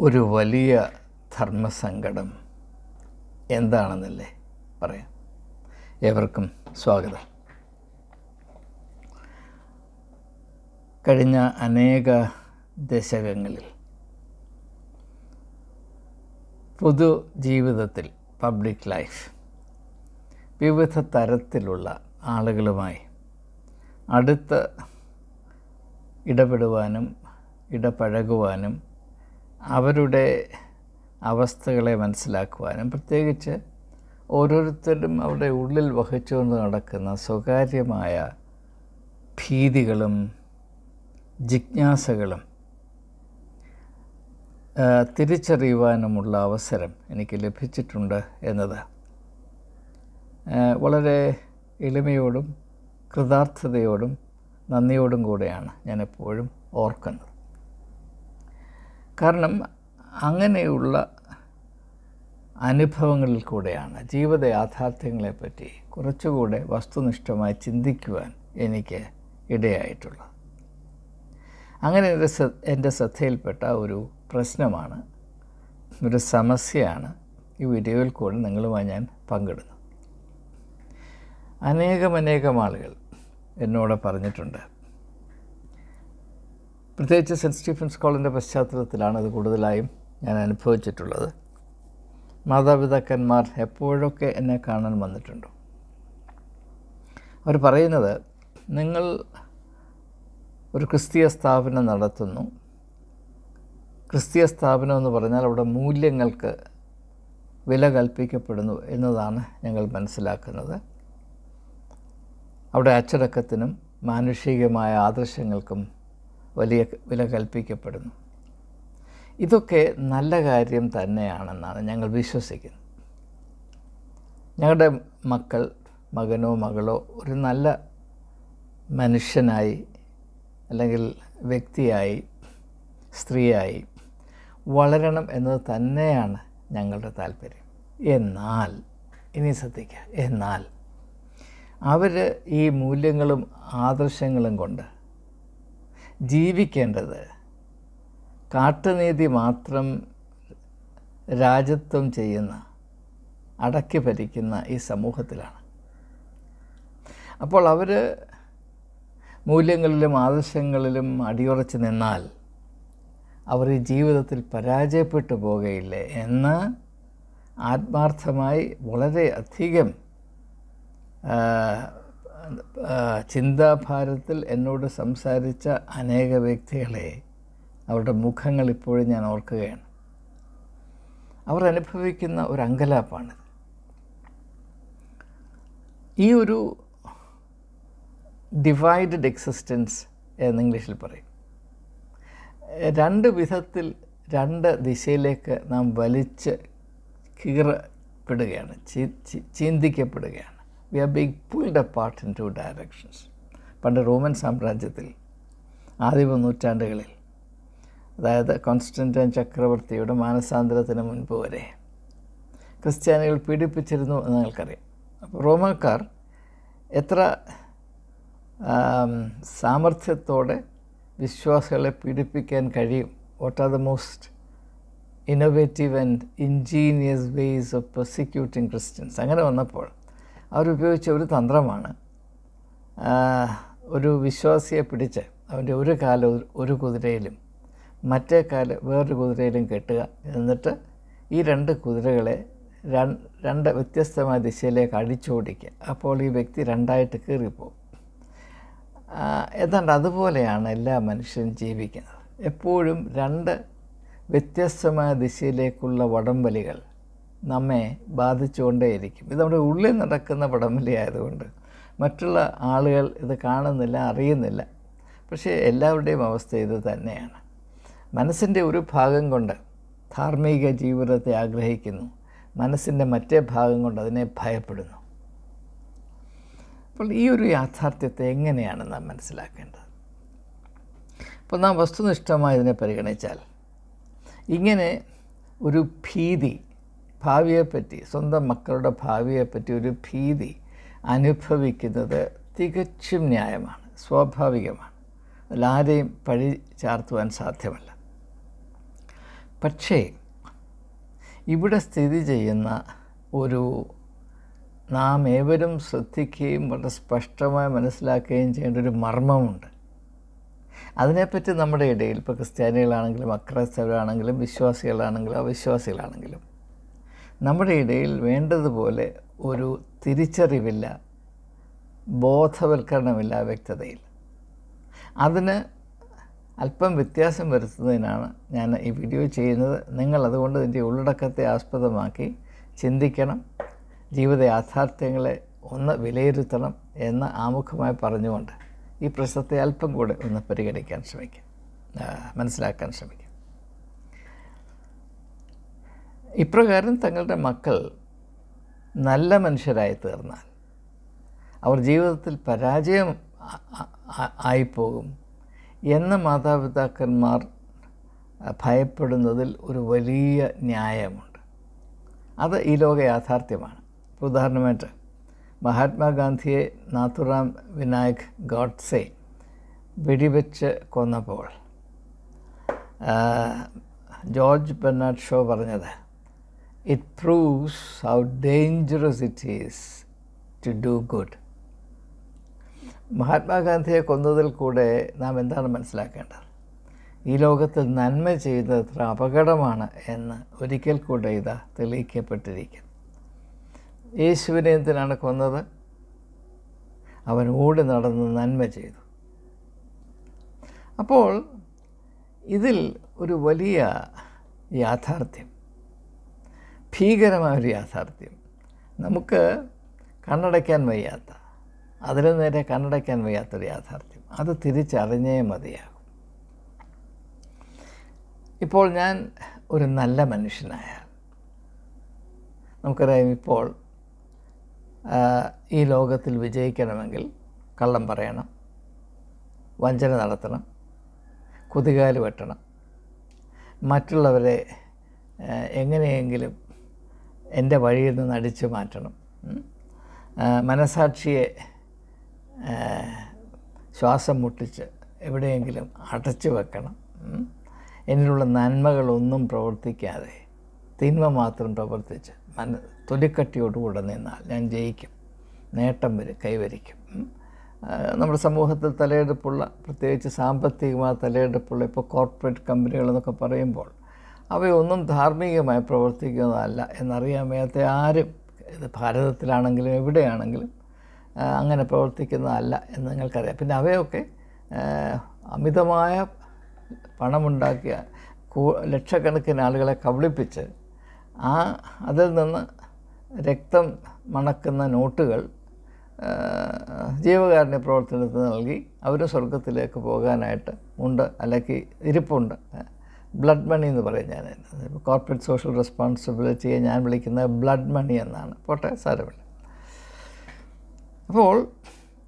ഒരു വലിയ ധർമ്മസങ്കടം എന്താണെന്നല്ലേ പറയാം? ഏവർക്കും സ്വാഗതം. കഴിഞ്ഞ അനേക ദശകങ്ങളിൽ പൊതു ജീവിതത്തിൽ പബ്ലിക് ലൈഫ് വിവിധ തരത്തിലുള്ള ആളുകളുമായി അടുത്ത് ഇടപെടുവാനും ഇടപഴകുവാനും അവരുടെ അവസ്ഥകളെ മനസ്സിലാക്കുവാനും പ്രത്യേകിച്ച് ഓരോരുത്തരും അവരുടെ ഉള്ളിൽ വഹിച്ചുകൊണ്ട് നടക്കുന്ന സ്വകാര്യമായ ഭീതികളും ജിജ്ഞാസകളും തിരിച്ചറിയുവാനുമുള്ള അവസരം എനിക്ക് ലഭിച്ചിട്ടുണ്ട് എന്നത് വളരെ എളിമയോടും കൃതാർത്ഥതയോടും നന്ദിയോടും കൂടെയാണ് ഞാനെപ്പോഴും ഓർക്കുന്നത്. കാരണം അങ്ങനെയുള്ള അനുഭവങ്ങളിൽ കൂടെയാണ് ജീവിത യാഥാർത്ഥ്യങ്ങളെപ്പറ്റി കുറച്ചുകൂടെ വസ്തുനിഷ്ഠമായി ചിന്തിക്കുവാൻ എനിക്ക് ഇടയായിട്ടുള്ളത്. അങ്ങനെ എന്റെ എന്റെ ശ്രദ്ധയിൽപ്പെട്ട ഒരു പ്രശ്നമാണ് ഒരു സമസ്യയാണ് ഈ വീഡിയോയിൽ കൂടെ നിങ്ങളുമായി ഞാൻ പങ്കിടുന്നു അനേകമനേകം ആളുകൾ എന്നോട് പറഞ്ഞിട്ടുണ്ട് പ്രത്യേകിച്ച് സെന്റ് സ്റ്റീഫൻസ് കോളിന്റെ പശ്ചാത്തലത്തിലാണ് അത് കൂടുതലായും ഞാൻ അനുഭവിച്ചിട്ടുള്ളത്. മാതാപിതാക്കന്മാർ എപ്പോഴൊക്കെ എന്നെ കാണാൻ വന്നിട്ടുണ്ടോ? അവർ പറയുന്നത് നിങ്ങൾ ഒരു ക്രിസ്തീയ സ്ഥാപനം നടത്തുന്നു. ക്രിസ്തീയ സ്ഥാപനം എന്ന് പറഞ്ഞാൽ അവിടെ മൂല്യങ്ങൾക്ക് വില കൽപ്പിക്കപ്പെടുന്നു എന്നതാണ് ഞങ്ങൾ മനസ്സിലാക്കുന്നത്. അവിടെ അച്ചടക്കത്തിനും മാനുഷികമായ ആദർശങ്ങൾക്കും വലിയ വില കൽപ്പിക്കപ്പെടുന്നു. ഇതൊക്കെ നല്ല കാര്യം തന്നെയാണെന്നാണ് ഞങ്ങൾ വിശ്വസിക്കുന്നത്. ഞങ്ങളുടെ മക്കൾ മകനോ മകളോ ഒരു നല്ല മനുഷ്യനായി അല്ലെങ്കിൽ വ്യക്തിയായി സ്ത്രീയായി വളരണം എന്നത് തന്നെയാണ് ഞങ്ങളുടെ താല്പര്യം. എന്നാൽ ഇനി ശ്രദ്ധിക്കുക എന്നാൽ അവർ ഈ മൂല്യങ്ങളും ആദർശങ്ങളും കൊണ്ട് ജീവിക്കേണ്ടത്. കാട്ടുനീതി മാത്രം രാജ്യത്വം ചെയ്യുന്ന അടക്കി ഭരിക്കുന്ന ഈ സമൂഹത്തിലാണ്. അപ്പോൾ അവർ മൂല്യങ്ങളിലും ആദർശങ്ങളിലും അടിയുറച്ച് നിന്നാൽ അവർ ഈ ജീവിതത്തിൽ പരാജയപ്പെട്ടു പോകുകയില്ലേ എന്ന് ആത്മാർത്ഥമായി വളരെ അധികം ചിന്താഭാരത്തിൽ എന്നോട് സംസാരിച്ച അനേക വ്യക്തികളെ അവരുടെ മുഖങ്ങൾ ഇപ്പോഴും ഞാൻ ഓർക്കുകയാണ്. അവർ അനുഭവിക്കുന്ന ഒരു അങ്കലാപ്പാണ്. ഈ ഒരു ഡിവൈഡഡ് എക്സിസ്റ്റൻസ് എന്ന് ഇംഗ്ലീഷിൽ പറയും. രണ്ട് വിധത്തിൽ രണ്ട് ദിശയിലേക്ക് നാം വലിച്ച് കീറപ്പെടുകയാണ് ചിന്തിക്കപ്പെടുകയാണ്. We are being pulled apart in two directions പണ്ട് റോമൻ സാമ്രാജ്യത്തിൽ ആദ്യമ നൂറ്റാണ്ടുകളിൽ അതായത് കോൺസ്റ്റന്റൈൻ ചക്രവർത്തിയുടെ മാനസാന്തരത്തിന് മുൻപ് വരെ ക്രിസ്ത്യാനികൾ പീഡിപ്പിച്ചിരുന്നു എന്ന് നിങ്ങൾക്കറിയാം. അപ്പോൾ റോമക്കാർ എത്ര സാമർഥ്യത്തോടെ വിശ്വാസികളെ പീഡിപ്പിക്കാൻ കഴിയും? What are the most innovative and ingenious ways of prosecuting Christians അങ്ങനെ വന്നപ്പോൾ അവരുപയോഗിച്ച ഒരു തന്ത്രമാണ്. ഒരു വിശ്വാസിയെ പിടിച്ച് അവന്റെ ഒരു കാല ഒരു കുതിരയിലും മറ്റേ കാൽ വേറൊരു കുതിരയിലും കെട്ടുക. എന്നിട്ട് ഈ രണ്ട് കുതിരകളെ രണ്ട് വ്യത്യസ്തമായ ദിശയിലേക്ക് അടിച്ചോടിക്കുക. അപ്പോൾ ഈ വ്യക്തി രണ്ടായിട്ട് കീറിപ്പോകും. ഏതാണ്ട് അതുപോലെയാണ് എല്ലാ മനുഷ്യരും ജീവിക്കുന്നത്. എപ്പോഴും രണ്ട് വ്യത്യസ്തമായ ദിശയിലേക്കുള്ള വടംവലികൾ നമ്മെ ബാധിച്ചുകൊണ്ടേയിരിക്കും. ഇത് നമ്മുടെ ഉള്ളിൽ നടക്കുന്ന വടംവലി ആയതുകൊണ്ട്. മറ്റുള്ള ആളുകൾ ഇത് കാണുന്നില്ല അറിയുന്നില്ല. പക്ഷേ എല്ലാവരുടെയും അവസ്ഥ ഇത് തന്നെയാണ്. മനസ്സിന്റെ ഒരു ഭാഗം കൊണ്ട് ധാർമ്മിക ജീവിതത്തെ ആഗ്രഹിക്കുന്നു. മനസ്സിന്റെ മറ്റേ ഭാഗം കൊണ്ട് അതിനെ ഭയപ്പെടുന്നു. അപ്പോൾ ഈ ഒരു യാഥാർത്ഥ്യത്തെ എങ്ങനെയാണ് നാം മനസ്സിലാക്കേണ്ടത്? അപ്പോൾ നാം വസ്തുനിഷ്ഠമായി ഇതിനെ പരിഗണിച്ചാൽ ഇങ്ങനെ ഒരു ഭീതി ഭാവിയെപ്പറ്റി സ്വന്തം മക്കളുടെ ഭാവിയെപ്പറ്റി ഒരു ഭീതി അനുഭവിക്കുന്നത് തികച്ചും ന്യായമാണ് സ്വാഭാവികമാണ്. അതിലാരെയും പഴി ചാർത്തുവാൻ സാധ്യമല്ല. പക്ഷേ ഇവിടെ സ്ഥിതി ചെയ്യുന്ന ഒരു നാം ഏവരും ശ്രദ്ധിക്കുകയും വളരെ സ്പഷ്ടമായി മനസ്സിലാക്കുകയും ചെയ്യേണ്ട ഒരു മർമ്മമുണ്ട്. അതിനെപ്പറ്റി നമ്മുടെ ഇടയിൽ ഇപ്പോൾ ക്രിസ്ത്യാനികളാണെങ്കിലും അക്രൈസ്തവരാണെങ്കിലും വിശ്വാസികളാണെങ്കിലും അവിശ്വാസികളാണെങ്കിലും നമ്മുടെ ഇടയിൽ വേണ്ടതുപോലെ ഒരു തിരിച്ചറിവില്ല ബോധവൽക്കരണമില്ല വ്യക്തതയിൽ. അതിന് അല്പം വ്യത്യാസം വരുത്തുന്നതിനാണ് ഞാൻ ഈ വീഡിയോ ചെയ്യുന്നത്. നിങ്ങൾ അതുകൊണ്ട് ഇതിന്റെ ഉള്ളടക്കത്തെ ആസ്പദമാക്കി ചിന്തിക്കണം ജീവിത യാഥാർത്ഥ്യങ്ങളെ ഒന്ന് വിലയിരുത്തണം എന്ന് ആമുഖമായി പറഞ്ഞുകൊണ്ട് ഈ പ്രശ്നത്തെ അല്പം കൂടെ ഒന്ന് പരിഗണിക്കാൻ ശ്രമിക്കാം. മനസ്സിലാക്കാൻ ശ്രമിക്കാം. ഇപ്രകാരം തങ്ങളുടെ മക്കൾ നല്ല മനുഷ്യരായി തീർന്നാൽ അവർ ജീവിതത്തിൽ പരാജയം ആയിപ്പോകും എന്ന മാതാപിതാക്കന്മാർ ഭയപ്പെടുന്നതിൽ ഒരു വലിയ ന്യായമുണ്ട്. അത് ഈ ലോക യാഥാർത്ഥ്യമാണ്. ഉദാഹരണമായിട്ട് മഹാത്മാഗാന്ധിയെ നാഥുറാം വിനായക് ഗോഡ്സെ വെടിവെച്ച് കൊന്നപ്പോൾ ജോർജ് ബെർണാഡ് ഷോ പറഞ്ഞത് it proves how dangerous it is to do good. മഹാത്മാഗാന്ധിയെ കൊന്നതിൽ കൂടെ നാം എന്താണ് മനസ്സിലാക്കേണ്ടത്? ഈ ലോകത്തിൽ നന്മ ചെയ്യുന്നത് എത്ര അപകടമാണ് എന്ന് ഒരിക്കൽ കൂടെ ഇതാ തെളിയിക്കപ്പെട്ടിരിക്കുന്നു. യേശുവിനെ എന്തിനാണ് കൊന്നത്? അവൻ ഓടി നടന്ന് നന്മ ചെയ്തു. അപ്പോൾ ഇതിൽ ഒരു വലിയ യാഥാർത്ഥ്യം. ഭീകരമായൊരു യാഥാർത്ഥ്യം. നമുക്ക് കണ്ണടയ്ക്കാൻ വയ്യാത്ത അതിൽ നേരെ കണ്ണടയ്ക്കാൻ വയ്യാത്തൊരു യാഥാർത്ഥ്യം. അത് തിരിച്ചറിഞ്ഞേ മതിയാകും. ഇപ്പോൾ ഞാൻ ഒരു നല്ല മനുഷ്യനായാൽ നമുക്കറിയാം ഇപ്പോൾ ഈ ലോകത്തിൽ വിജയിക്കണമെങ്കിൽ കള്ളം പറയണം വഞ്ചന നടത്തണം കുതികാൽ വെട്ടണം. മറ്റുള്ളവരെ എങ്ങനെയെങ്കിലും എന്റെ വഴിയിൽ നിന്ന് അടിച്ചു മാറ്റണം. മനസാക്ഷിയെ ശ്വാസം മുട്ടിച്ച് എവിടെയെങ്കിലും അടച്ചു വെക്കണം. എന്നിലുള്ള നന്മകളൊന്നും പ്രവർത്തിക്കാതെ തിന്മ മാത്രം പ്രവർത്തിച്ച് മന തൊലിക്കട്ടിയോടുകൂടെ നിന്നാൽ ഞാൻ ജയിക്കും. നേട്ടം വരും കൈവരിക്കും. നമ്മുടെ സമൂഹത്തിൽ തലയെടുപ്പുള്ള പ്രത്യേകിച്ച് സാമ്പത്തികമായ തലയെടുപ്പുള്ള ഇപ്പോൾ കോർപ്പറേറ്റ് കമ്പനികളെന്നൊക്കെ പറയുമ്പോൾ അവയൊന്നും ധാർമ്മികമായി പ്രവർത്തിക്കുന്നതല്ല എന്നറിയാൻ വയ്യാത്ത ആരും ഇത് ഭാരതത്തിലാണെങ്കിലും എവിടെയാണെങ്കിലും അങ്ങനെ പ്രവർത്തിക്കുന്നതല്ല എന്ന് നിങ്ങൾക്കറിയാം. പിന്നെ അവയൊക്കെ അമിതമായ പണമുണ്ടാക്കിയ ലക്ഷക്കണക്കിന് ആളുകളെ കബളിപ്പിച്ച് ആ അതിൽ നിന്ന് രക്തം മണക്കുന്ന നോട്ടുകൾ ജീവകാരുണ്യ പ്രവർത്തനത്തിന് നൽകി അവർ സ്വർഗത്തിലേക്ക് പോകാനായിട്ട് ഉണ്ട് അല്ലെങ്കിൽ ഇരിപ്പുണ്ട്. ബ്ലഡ് മണി എന്ന് പറയും ഞാൻ. കോർപ്പറേറ്റ് സോഷ്യൽ റെസ്പോൺസിബിലിറ്റിയെ ഞാൻ വിളിക്കുന്നത് ബ്ലഡ് മണി എന്നാണ്. പോട്ടെ സാരമില്ല. അപ്പോൾ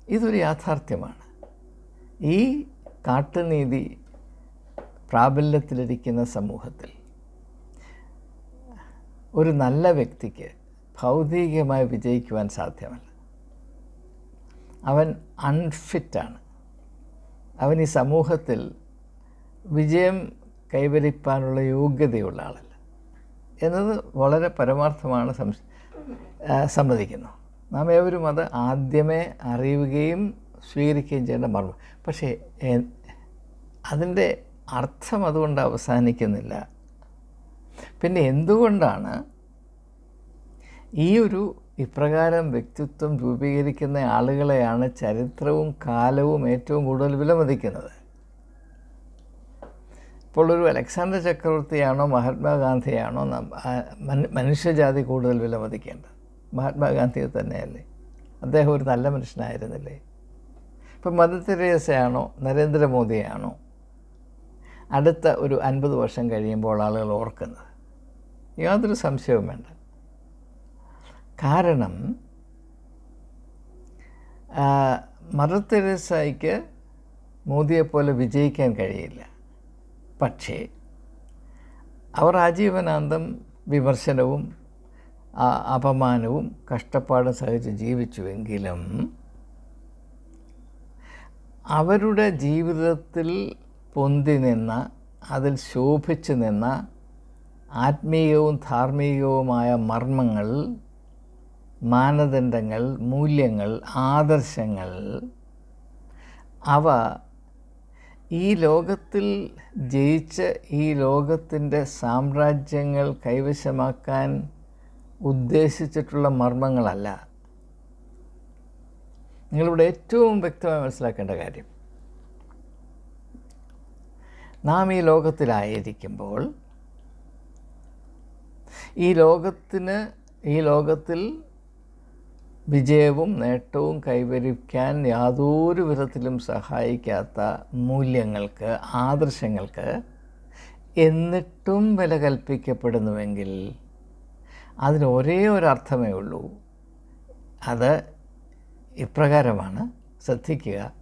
ഇതൊരു യാഥാർത്ഥ്യമാണ്. ഈ കാട്ടുനീതി പ്രാബല്യത്തിലിരിക്കുന്ന സമൂഹത്തിൽ ഒരു നല്ല വ്യക്തിക്ക് ഭൗതികമായി വിജയിക്കുവാൻ സാധ്യമല്ല. അവൻ അൺഫിറ്റാണ് അവൻ ഈ സമൂഹത്തിൽ വിജയം കൈവരിക്കാനുള്ള യോഗ്യതയുള്ള ആളല്ല. എന്നത് വളരെ പരമാർത്ഥമാണ് സമ്മതിക്കുന്നു. നാം ഏവരും അത് ആദ്യമേ അറിയുകയും സ്വീകരിക്കുകയും ചെയ്യേണ്ട മർമ്മം. പക്ഷേ അതിന്റെ അർത്ഥം അതുകൊണ്ട് അവസാനിക്കുന്നില്ല. പിന്നെ എന്തുകൊണ്ടാണ് ഈ ഒരു ഇപ്രകാരം വ്യക്തിത്വം രൂപീകരിക്കുന്ന ആളുകളെയാണ് ചരിത്രവും കാലവും ഏറ്റവും കൂടുതൽ വിലമതിക്കുന്നത്? ഇപ്പോൾ ഒരു അലക്സാണ്ടർ ചക്രവർത്തിയാണോ മഹാത്മാഗാന്ധിയാണോ മനുഷ്യജാതി കൂടുതൽ വിലമതിക്കേണ്ടത്? മഹാത്മാഗാന്ധിയെ തന്നെയല്ലേ? അദ്ദേഹം ഒരു നല്ല മനുഷ്യനായിരുന്നില്ലേ? ഇപ്പം മദർ തെരേസയാണോ നരേന്ദ്രമോദിയാണോ? അടുത്ത ഒരു അൻപത് വർഷം കഴിയുമ്പോൾ ആളുകൾ ഓർക്കുന്നത്. യാതൊരു സംശയവും വേണ്ട. കാരണം മദർ തെരേസയ്ക്ക് മോദിയെപ്പോലെ വിജയിക്കാൻ കഴിയില്ല. പക്ഷേ അവർ ആജീവനാന്തം വിമർശനവും അപമാനവും കഷ്ടപ്പാടും സഹിച്ച് ജീവിച്ചുവെങ്കിലും അവരുടെ ജീവിതത്തിൽ പൊന്തി നിന്ന അതിൽ ശോഭിച്ചു നിന്ന ആത്മീയവും ധാർമ്മികവുമായ മർമ്മങ്ങൾ മാനദണ്ഡങ്ങൾ മൂല്യങ്ങൾ ആദർശങ്ങൾ അവ ഈ ലോകത്തിൽ ജയിച്ച് ഈ ലോകത്തിന്റെ സാമ്രാജ്യങ്ങൾ കൈവശമാക്കാൻ ഉദ്ദേശിച്ചിട്ടുള്ള മർമ്മങ്ങളല്ല. നിങ്ങളിവിടെ ഏറ്റവും വ്യക്തമായി മനസ്സിലാക്കേണ്ട കാര്യം. നാം ഈ ലോകത്തിലായിരിക്കുമ്പോൾ ഈ ലോകത്തിന് ഈ ലോകത്തിൽ വിജയവും നേട്ടവും കൈവരിക്കാൻ യാതൊരു വിധത്തിലും സഹായിക്കാത്ത മൂല്യങ്ങൾക്ക് ആദർശങ്ങൾക്ക് എന്നിട്ടും വില കൽപ്പിക്കപ്പെടുന്നുവെങ്കിൽ അതിന് ഒരേ അർത്ഥമേ ഉള്ളൂ. അത് ഇപ്രകാരമാണ്. ശ്രദ്ധിക്കുക.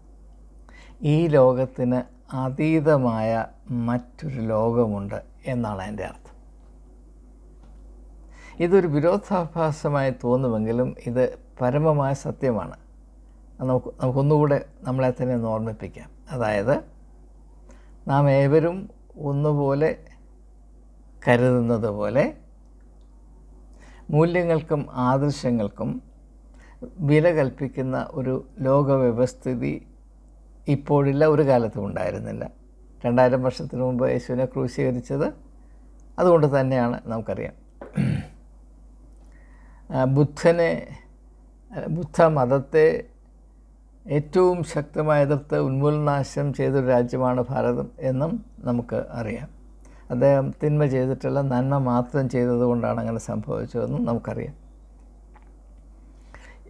ഈ ലോകത്തിന് അതീതമായ മറ്റൊരു ലോകമുണ്ട് എന്നാണ് എന്റെ അർത്ഥം. ഇതൊരു വിരോധാഭാസമായി തോന്നുമെങ്കിലും ഇത് പരമമായ സത്യമാണ്. നമുക്ക് നമുക്കൊന്നുകൂടെ നമ്മളെ തന്നെ ഒന്ന് ഓർമ്മിപ്പിക്കാം. അതായത് നാം ഏവരും ഒന്നുപോലെ കരുതുന്നത് പോലെ മൂല്യങ്ങൾക്കും ആദർശങ്ങൾക്കും വില കൽപ്പിക്കുന്ന ഒരു ലോകവ്യവസ്ഥിതി ഇപ്പോഴില്ല ഒരു കാലത്തും ഉണ്ടായിരുന്നില്ല. രണ്ടായിരം വർഷത്തിന് മുമ്പ് യേശുവിനെ ക്രൂശീകരിച്ചത് അതുകൊണ്ട് തന്നെയാണ് നമുക്കറിയാം. ബുദ്ധനെ ബുദ്ധ മതത്തെ ഏറ്റവും ശക്തമായി എതിർത്ത് ഉന്മൂലനാശം ചെയ്തൊരു രാജ്യമാണ് ഭാരതം എന്നും നമുക്ക് അറിയാം. അദ്ദേഹം തിന്മ ചെയ്തിട്ടുള്ള നന്മ മാത്രം ചെയ്തതുകൊണ്ടാണ് അങ്ങനെ സംഭവിച്ചതെന്നും നമുക്കറിയാം.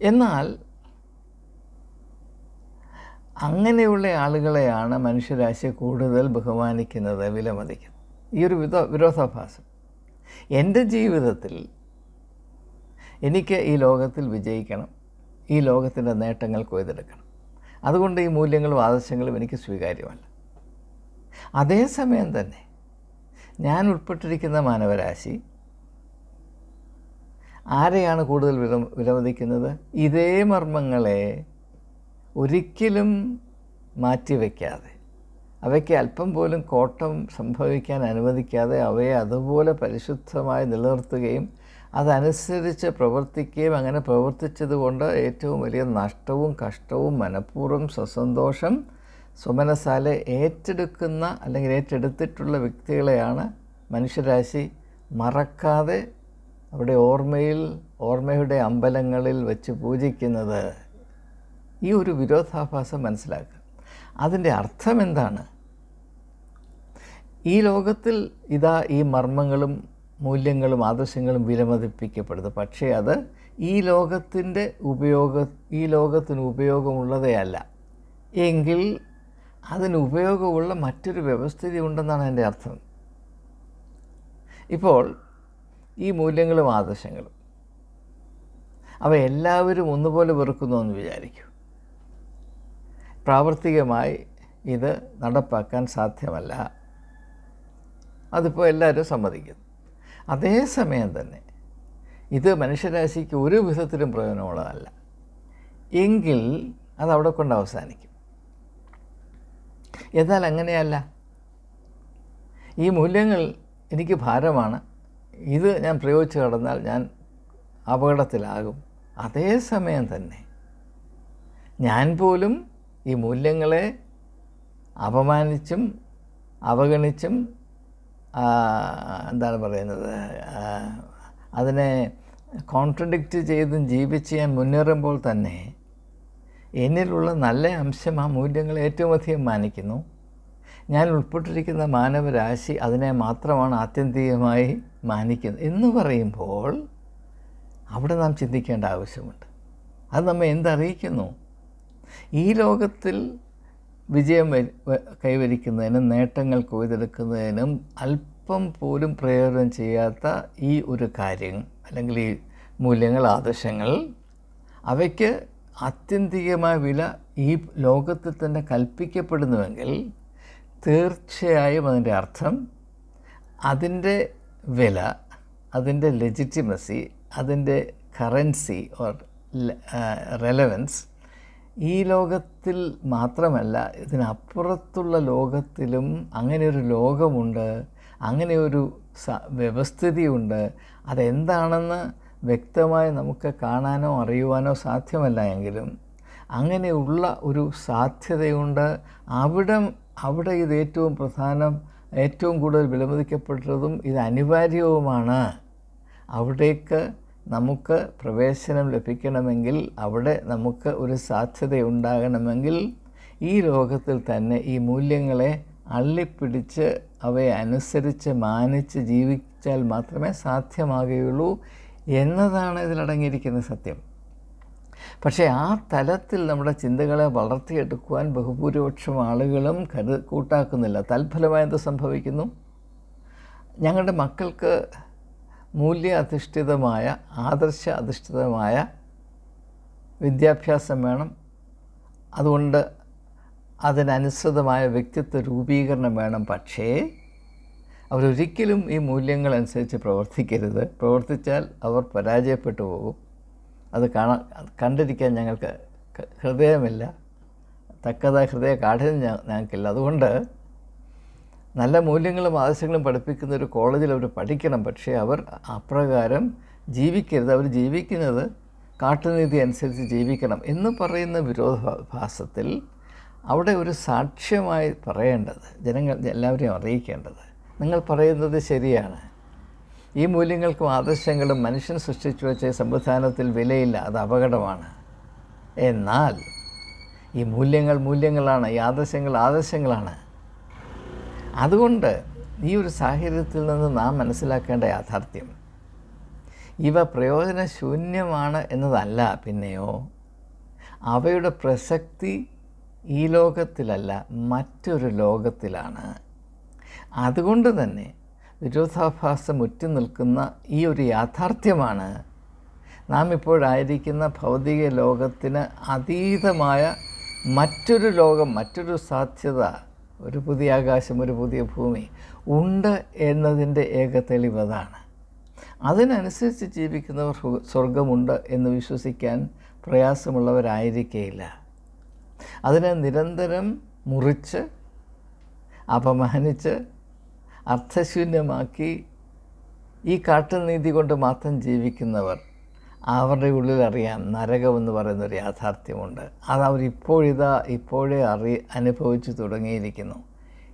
എന്നാൽ അങ്ങനെയുള്ള ആളുകളെയാണ് മനുഷ്യരാശി കൂടുതൽ ബഹുമാനിക്കുന്നത് വിലമതിക്കുന്നത്. ഈ ഒരു വിധ വിരോധാഭാസം. എന്റെ ജീവിതത്തിൽ എനിക്ക് ഈ ലോകത്തിൽ വിജയിക്കണം. ഈ ലോകത്തിന്റെ നേട്ടങ്ങൾ കൊയ്തെടുക്കണം. അതുകൊണ്ട് ഈ മൂല്യങ്ങളും ആദർശങ്ങളും എനിക്ക് സ്വീകാര്യമല്ല. അതേസമയം തന്നെ ഞാൻ ഉൾപ്പെട്ടിരിക്കുന്ന മാനവരാശി ആരെയാണ് കൂടുതൽ വില വിലമതിക്കുന്നത്? ഇതേ മർമ്മങ്ങളെ ഒരിക്കലും മാറ്റിവെക്കാതെ അവയ്ക്ക് അല്പം പോലും കോട്ടം സംഭവിക്കാൻ അനുവദിക്കാതെ അവയെ അതുപോലെ പരിശുദ്ധമായി നിലനിർത്തുകയും അതനുസരിച്ച് പ്രവർത്തിക്കുകയും അങ്ങനെ പ്രവർത്തിച്ചതുകൊണ്ട് ഏറ്റവും വലിയ നഷ്ടവും കഷ്ടവും മനഃപൂർവം സ്വസന്തോഷം സുമനസാലെ ഏറ്റെടുക്കുന്ന അല്ലെങ്കിൽ ഏറ്റെടുത്തിട്ടുള്ള വ്യക്തികളെയാണ് മനുഷ്യരാശി മറക്കാതെ അവിടെ ഓർമ്മയിൽ ഓർമ്മയുടെ അമ്പലങ്ങളിൽ വെച്ച് പൂജിക്കുന്നത്. ഈ ഒരു വിരോധാഭാസം മനസ്സിലാക്കുക. അതിന്റെ അർത്ഥം എന്താണ്? ഈ ലോകത്തിൽ ഇതാ ഈ മർമ്മങ്ങളും മൂല്യങ്ങളും ആദർശങ്ങളും വിലമതിപ്പിക്കപ്പെടുന്നത് പക്ഷേ അത് ഈ ലോകത്തിന്റെ ഉപയോഗ ഈ ലോകത്തിന് ഉപയോഗമുള്ളതേ അല്ല. എങ്കിൽ അതിന് ഉപയോഗമുള്ള മറ്റൊരു വ്യവസ്ഥിതി ഉണ്ടെന്നാണ് എന്റെ അർത്ഥം. ഇപ്പോൾ ഈ മൂല്യങ്ങളും ആദർശങ്ങളും അവ എല്ലാവരും ഒന്നുപോലെ വെറുക്കുന്നു എന്ന് വിചാരിക്കൂ. പ്രാവർത്തികമായി ഇത് നടപ്പാക്കാൻ സാധ്യമല്ല. അതിപ്പോൾ എല്ലാവരും സമ്മതിക്കുന്നു. അതേസമയം തന്നെ ഇത് മനുഷ്യരാശിക്ക് ഒരു വിധത്തിലും പ്രയോജനമുള്ളതല്ല. എങ്കിൽ അതവിടെ കൊണ്ട് അവസാനിക്കും. എന്നാൽ അങ്ങനെയല്ല. ഈ മൂല്യങ്ങൾ എനിക്ക് ഭാരമാണ്. ഇത് ഞാൻ പ്രയോഗിച്ച് കടന്നാൽ ഞാൻ അപകടത്തിലാകും. അതേസമയം തന്നെ ഞാൻ പോലും ഈ മൂല്യങ്ങളെ അപമാനിച്ചും അവഗണിച്ചും എന്താണ് പറയുന്നത്? അതിനെ കോൺട്രഡിക്റ്റ് ചെയ്തും ജീവിച്ച് ഞാൻ മുന്നേറുമ്പോൾ തന്നെ എന്നിലുള്ള നല്ല അംശം ആ മൂല്യങ്ങൾ ഏറ്റവും അധികം മാനിക്കുന്നു. ഞാൻ ഉൾപ്പെട്ടിരിക്കുന്ന മാനവരാശി അതിനെ മാത്രമാണ് ആത്യന്തികമായി മാനിക്കുന്നത്. എന്ന് പറയുമ്പോൾ അവിടെ നാം ചിന്തിക്കേണ്ട ആവശ്യമുണ്ട്. അത് നമ്മെ എന്തറിയിക്കുന്നു? ഈ ലോകത്തിൽ വിജയം കൈവരിക്കുന്നതിനും നേട്ടങ്ങൾ കൊയ്തെടുക്കുന്നതിനും അല്പം പോലും പ്രയോജനം ചെയ്യാത്ത ഈ ഒരു കാര്യം അല്ലെങ്കിൽ ഈ മൂല്യങ്ങൾ ആദർശങ്ങൾ അവയ്ക്ക് ആത്യന്തികമായ വില ഈ ലോകത്തിൽ തന്നെ കൽപ്പിക്കപ്പെടുന്നുവെങ്കിൽ തീർച്ചയായും അതിന്റെ അർത്ഥം അതിന്റെ വില അതിന്റെ ലെജിറ്റിമസി അതിന്റെ കറൻസി ഓർ റെലവൻസ് ഈ ലോകത്തിൽ മാത്രമല്ല ഇതിനപ്പുറത്തുള്ള ലോകത്തിലും അങ്ങനെ ഒരു ലോകമുണ്ട് അങ്ങനെ ഒരു സ വ്യവസ്ഥിതിയുണ്ട്. അതെന്താണെന്ന് വ്യക്തമായി നമുക്ക് കാണാനോ അറിയുവാനോ സാധ്യമല്ല എങ്കിലും അങ്ങനെയുള്ള ഒരു സാധ്യതയുണ്ട്. അവിടെ അവിടെ ഇത് ഏറ്റവും പ്രധാനം ഏറ്റവും കൂടുതൽ വിലമതിക്കപ്പെട്ടതും ഇത് അനിവാര്യവുമാണ്. അവിടേക്ക് നമുക്ക് പ്രവേശനം ലഭിക്കണമെങ്കിൽ അവിടെ നമുക്ക് ഒരു സാധ്യത ഉണ്ടാകണമെങ്കിൽ ഈ ലോകത്തിൽ തന്നെ ഈ മൂല്യങ്ങളെ അള്ളിപ്പിടിച്ച് അവയെ അനുസരിച്ച് മാനിച്ച് ജീവിച്ചാൽ മാത്രമേ സാധ്യമാകുകയുള്ളൂ എന്നതാണ് ഇതിലടങ്ങിയിരിക്കുന്ന സത്യം. പക്ഷേ ആ തലത്തിൽ നമ്മുടെ ചിന്തകളെ വളർത്തിയെടുക്കുവാൻ ബഹുഭൂരിപക്ഷം ആളുകളും കരു കൂട്ടാക്കുന്നില്ല. തൽഫലമായി എന്ത് സംഭവിക്കുന്നു? ഞങ്ങളുടെ മക്കൾക്ക് മൂല്യ അധിഷ്ഠിതമായ ആദർശ അധിഷ്ഠിതമായ വിദ്യാഭ്യാസം വേണം. അതുകൊണ്ട് അതിനനുസൃതമായ വ്യക്തിത്വ രൂപീകരണം വേണം. പക്ഷേ അവരൊരിക്കലും ഈ മൂല്യങ്ങളനുസരിച്ച് പ്രവർത്തിക്കരുത്. പ്രവർത്തിച്ചാൽ അവർ പരാജയപ്പെട്ടു പോകും. അത് കാണാൻ കണ്ടിരിക്കാൻ ഞങ്ങൾക്ക് ഹൃദയമില്ല. തക്കതായ ഹൃദയ കാഠിന്യം ഞങ്ങൾക്കില്ല. അതുകൊണ്ട് നല്ല മൂല്യങ്ങളും ആദർശങ്ങളും പഠിപ്പിക്കുന്ന ഒരു കോളേജിൽ അവർ പഠിക്കണം. പക്ഷേ അവർ അപ്രകാരം ജീവിക്കരുത്. അവർ ജീവിക്കുന്നത് കാട്ടുനീതി അനുസരിച്ച് ജീവിക്കണം എന്ന് പറയുന്ന വിരോധാഭാസത്തിൽ അവിടെ ഒരു സാക്ഷ്യമായി പറയേണ്ടത് ജനങ്ങൾ എല്ലാവരെയും അറിയിക്കേണ്ടത്. നിങ്ങൾ പറയുന്നത് ശരിയാണ്. ഈ മൂല്യങ്ങൾക്കും ആദർശങ്ങളും മനുഷ്യൻ സൃഷ്ടിച്ചു വെച്ച സംവിധാനത്തിൽ വിലയില്ല. അത് അപകടമാണ്. എന്നാൽ ഈ മൂല്യങ്ങൾ മൂല്യങ്ങളാണ്. ഈ ആദർശങ്ങൾ ആദർശങ്ങളാണ്. അതുകൊണ്ട് ഈ ഒരു സാഹചര്യത്തിൽ നിന്ന് നാം മനസ്സിലാക്കേണ്ട യാഥാർത്ഥ്യം ഇവ പ്രയോജനശൂന്യമാണ് എന്നതല്ല പിന്നെയോ അവയുടെ പ്രസക്തി ഈ ലോകത്തിലല്ല മറ്റൊരു ലോകത്തിലാണ്. അതുകൊണ്ട് തന്നെ വിരോധാഭാസം ഉറ്റു നിൽക്കുന്ന ഈ ഒരു യാഥാർത്ഥ്യമാണ് നാം ഇപ്പോഴായിരിക്കുന്ന ഭൗതിക ലോകത്തിന് അതീതമായ മറ്റൊരു ലോകം മറ്റൊരു സാധ്യത ഒരു പുതിയ ആകാശം ഒരു പുതിയ ഭൂമി. ഉണ്ട് എന്നതിന്റെ ഏക തെളിവതാണ് അതിനനുസരിച്ച് ജീവിക്കുന്നവർ സ്വർഗമുണ്ട് എന്ന് വിശ്വസിക്കാൻ പ്രയാസമുള്ളവരായിരിക്കേയില്ല. അതിനെ നിരന്തരം മുറിച്ച് അപമാനിച്ച് അർത്ഥശൂന്യമാക്കി ഈ കാട്ടുനീതി കൊണ്ട് മാത്രം ജീവിക്കുന്നവർ അവരുടെ ഉള്ളിൽ അറിയാം നരകമെന്ന് പറയുന്നൊരു യാഥാർത്ഥ്യമുണ്ട്. അത് അവരിപ്പോഴിതാ ഇപ്പോഴേ അറി അനുഭവിച്ചു തുടങ്ങിയിരിക്കുന്നു.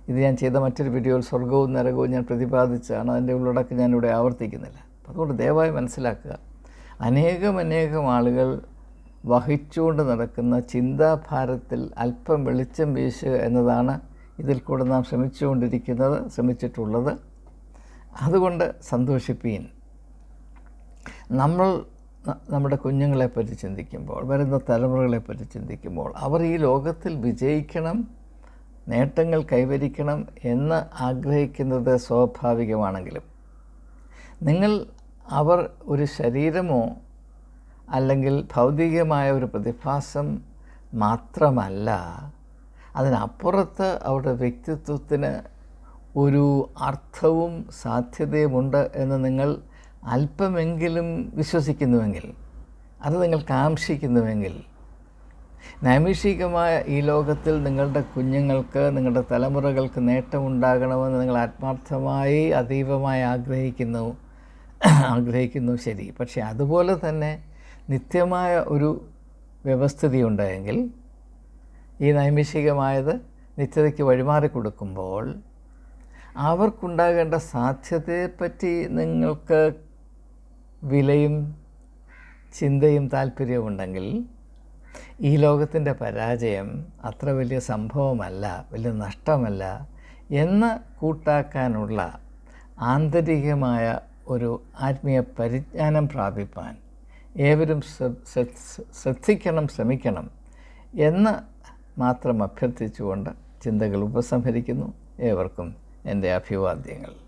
ഇത് ഞാൻ ചെയ്ത മറ്റൊരു വീഡിയോയിൽ സ്വർഗവും നരകവും ഞാൻ പ്രതിപാദിച്ചാണ് അതിന്റെ ഉള്ളടക്കം ഞാനിവിടെ ആവർത്തിക്കുന്നില്ല. അതുകൊണ്ട് ദയവായി മനസ്സിലാക്കുക. അനേകം അനേകം ആളുകൾ വഹിച്ചുകൊണ്ട് നടക്കുന്ന ചിന്താഭാരത്തിൽ അല്പം വെളിച്ചം വീശുക എന്നതാണ് ഇതിൽ കൂടെ നാം ശ്രമിച്ചുകൊണ്ടിരിക്കുന്നത് ശ്രമിച്ചിട്ടുള്ളത്. അതുകൊണ്ട് സന്തോഷിപ്പീൻ. നമ്മൾ നമ്മുടെ കുഞ്ഞുങ്ങളെപ്പറ്റി ചിന്തിക്കുമ്പോൾ വരുന്ന തലമുറകളെപ്പറ്റി ചിന്തിക്കുമ്പോൾ അവർ ഈ ലോകത്തിൽ വിജയിക്കണം നേട്ടങ്ങൾ കൈവരിക്കണം എന്ന് ആഗ്രഹിക്കുന്നത് സ്വാഭാവികമാണെങ്കിലും നിങ്ങൾ അവർ ഒരു ശരീരമോ അല്ലെങ്കിൽ ഭൗതികമായ ഒരു പ്രതിഭാസം മാത്രമല്ല അതിനപ്പുറത്ത് അവരുടെ വ്യക്തിത്വത്തിന് ഒരു അർത്ഥവും സാധ്യതയുമുണ്ട് എന്ന് നിങ്ങൾ അല്പമെങ്കിലും വിശ്വസിക്കുന്നുവെങ്കിൽ അത് നിങ്ങൾ കാംക്ഷിക്കുന്നുവെങ്കിൽ നൈമിഷികമായ ഈ ലോകത്തിൽ നിങ്ങളുടെ കുഞ്ഞുങ്ങൾക്ക് നിങ്ങളുടെ തലമുറകൾക്ക് നേട്ടമുണ്ടാകണമെന്ന് നിങ്ങൾ ആത്മാർത്ഥമായി അതീവമായി ആഗ്രഹിക്കുന്നു. ആഗ്രഹിക്കുന്നു ശരി. പക്ഷേ അതുപോലെ തന്നെ നിത്യമായ ഒരു വ്യവസ്ഥിതി ഉണ്ടെങ്കിൽ ഈ നൈമിഷികമായത് നിത്യതയ്ക്ക് വഴിമാറി കൊടുക്കുമ്പോൾ അവർക്കുണ്ടാകേണ്ട സാധ്യതയെപ്പറ്റി നിങ്ങൾക്ക് വിലയും ചിന്തയും താല്പര്യവും ഉണ്ടെങ്കിൽ ഈ ലോകത്തിന്റെ പരാജയം അത്ര വലിയ സംഭവമല്ല വലിയ നഷ്ടമല്ല എന്ന് കൂട്ടാക്കാനുള്ള ആന്തരികമായ ഒരു ആത്മീയ പരിജ്ഞാനം പ്രാപിപ്പാൻ ഏവരും ശ്രദ്ധിക്കണം ശ്രമിക്കണം എന്ന് മാത്രം അഭ്യർത്ഥിച്ചുകൊണ്ട് ചിന്തകൾ ഉപസംഹരിക്കുന്നു. ഏവർക്കും എന്റെ അഭിവാദ്യങ്ങൾ.